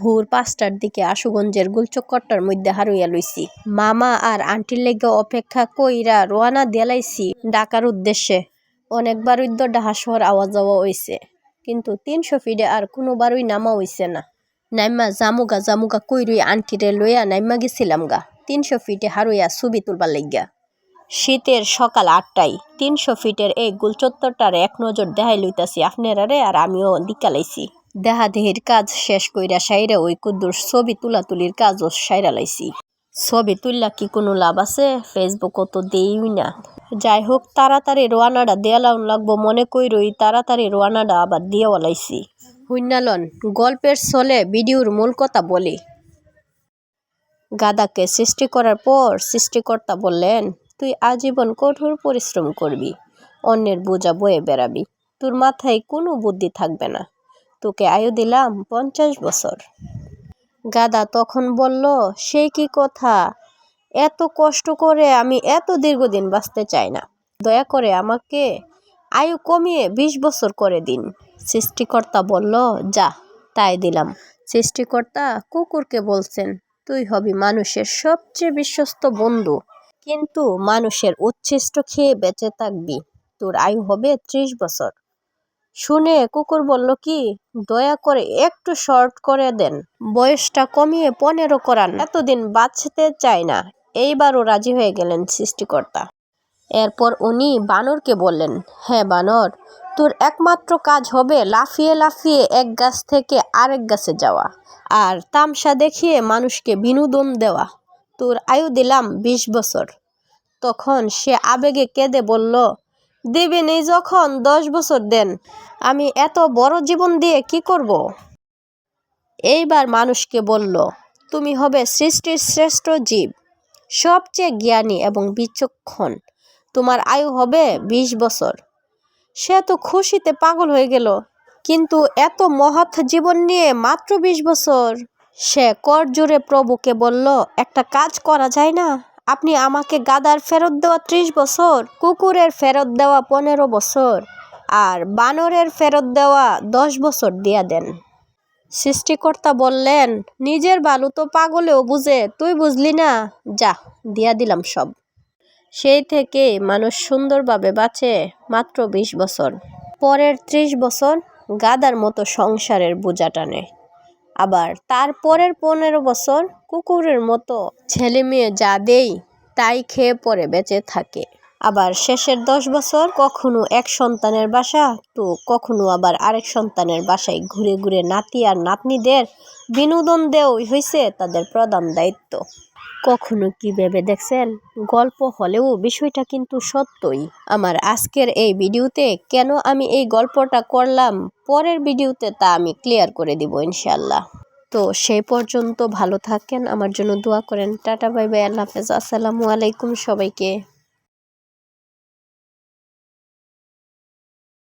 ভোর পাঁচটার দিকে আশুগঞ্জের গুলচক্করটার মধ্যে হারুইয়া লইছি। মামা আর আন্টির লেগে অপেক্ষা কইরা রোয়ানা দেলাইছি ডাকার উদ্দেশ্যে। অনেকবার উদ্য হাসর আওয়া যাওয়া হইছে, কিন্তু তিনশো ফিটে আর কোনোবারই নামা হইছে না। নাইমা জামুগা জামুগা কইরুই আন্টিরে লইয়া নাইমা গেছিলাম গা। তিনশো ফিটে হারুইয়া ছবি তুলবার লাগিয়া। শীতের সকাল আটটায় তিনশো ফিটের এই গুলচত্বরটার এক নজর দেখাই লইতাছি আপনারারে আর আমিও দিকালাইছি দেহাদেহির কাজ শেষ কইরা সাইরা ওই কুদ্দুর ছবি তুলাতুলির কাজও সাইরা লাইছি। ছবি তুললা কি কোনো লাভ আছে? ফেসবুকও তো দেই না। যাই হোক তাড়াতাড়ি রোয়ানাটা দেয়ালাউন লাগবো, মনে কইরই তাড়াতাড়ি রোয়ানাটা আবার দিয়েও লাইছি। হুইনালন গল্পের ছলে ভিডিওর মূল কথা বলি। গাদাকে সৃষ্টি করার পর সৃষ্টিকর্তা বললেন, তুই আজীবন কঠোর পরিশ্রম করবি, অন্যের বোঝা বয়ে বেড়াবি। তোর মাথায় কোনো বুদ্ধি থাকবে না। তোকে আয়ু দিলাম পঞ্চাশ বছর। গাদা তখন বলল, সে কি কথা? এত কষ্ট করে আমি এত দীর্ঘদিন বাঁচতে চাই না। দয়া করে আমাকে আয়ু কমিয়ে বিশ বছর করে দিন। সৃষ্টিকর্তা বলল, যা, তাই দিলাম। সৃষ্টিকর্তা কুকুরকে বলছেন, তুই হবি মানুষের সবচেয়ে বিশ্বস্ত বন্ধু। কিন্তু মানুষের উচ্ছিষ্ট খেয়ে বেঁচে থাকবি। তোর আয়ু হবে ত্রিশ বছর। শুনে কুকুর বলল, কি? দয়া করে একটু শর্ট করে দেন। বয়সটা কমিয়ে পনেরো করান। এতদিন বাঁচতে চায় না। এইবারও রাজি হয়ে গেলেন সৃষ্টিকর্তা। এরপর উনি বানরকে বললেন হ্যাঁ বানর, তোর একমাত্র কাজ হবে লাফিয়ে লাফিয়ে এক গাছ থেকে আরেক গাছে যাওয়া আর তামসা দেখিয়ে মানুষকে বিনোদন দেওয়া। তোর আয়ু দিলাম বিশ বছর। তখন সে আবেগে কেঁদে বলল দিবেন এই যখন দশ বছর দেন, আমি এত বড় জীবন দিয়ে কি করব? এইবার মানুষকে বলল, তুমি হবে সৃষ্টির শ্রেষ্ঠ জীব, সবচেয়ে জ্ঞানী এবং বিচক্ষণ। তোমার আয়ু হবে বিশ বছর। সে তো খুশিতে পাগল হয়ে গেল, কিন্তু এত মহৎ জীবন নিয়ে মাত্র বিশ বছর। সে কর জোরে প্রভুকে বলল, একটা কাজ করা যায় না? আপনি আমাকে গাদার ফেরত দেওয়া ত্রিশ বছর, কুকুরের ফেরত দেওয়া পনেরো বছর, আর বানরের ফেরত দেওয়া দশ বছর দিয়া দেন। সৃষ্টিকর্তা বললেন, নিজের বালু তো পাগলেও বুঝে, তুই বুঝলি না? যা, দিয়া দিলাম সব। সেই থেকে মানুষ সুন্দরভাবে বাঁচে মাত্র বিশ বছর। পরের ত্রিশ বছর গাদার মতো সংসারের বোঝা টানে। আবার তারপরের পনেরো বছর কুকুরের মতো ছেলে মেয়ে যা দেই তাই খেয়ে পরে বেঁচে থাকে। আবার শেষের দশ বছর কখনো এক সন্তানের বাসা, তো কখনো আবার আরেক সন্তানের বাসায় ঘুরে ঘুরে নাতি আর নাতনিদের বিনোদন দেওয়াই হয়েছে তাদের প্রধান দায়িত্ব। কখনো কি ভেবে দেখছেন? গল্প হলেও বিষয়টা কিন্তু সত্যই। আমার আজকের এই ভিডিওতে কেন আমি এই গল্পটা করলাম, পরের ভিডিওতে তা আমি ক্লিয়ার করে দিব ইনশাল্লাহ তো সেই পর্যন্ত ভালো থাকেন, আমার জন্য দোয়া করেন। টাটা, বাই বাই, আল্লাহ হাফেজ। আসসালামু আলাইকুম সবাইকে।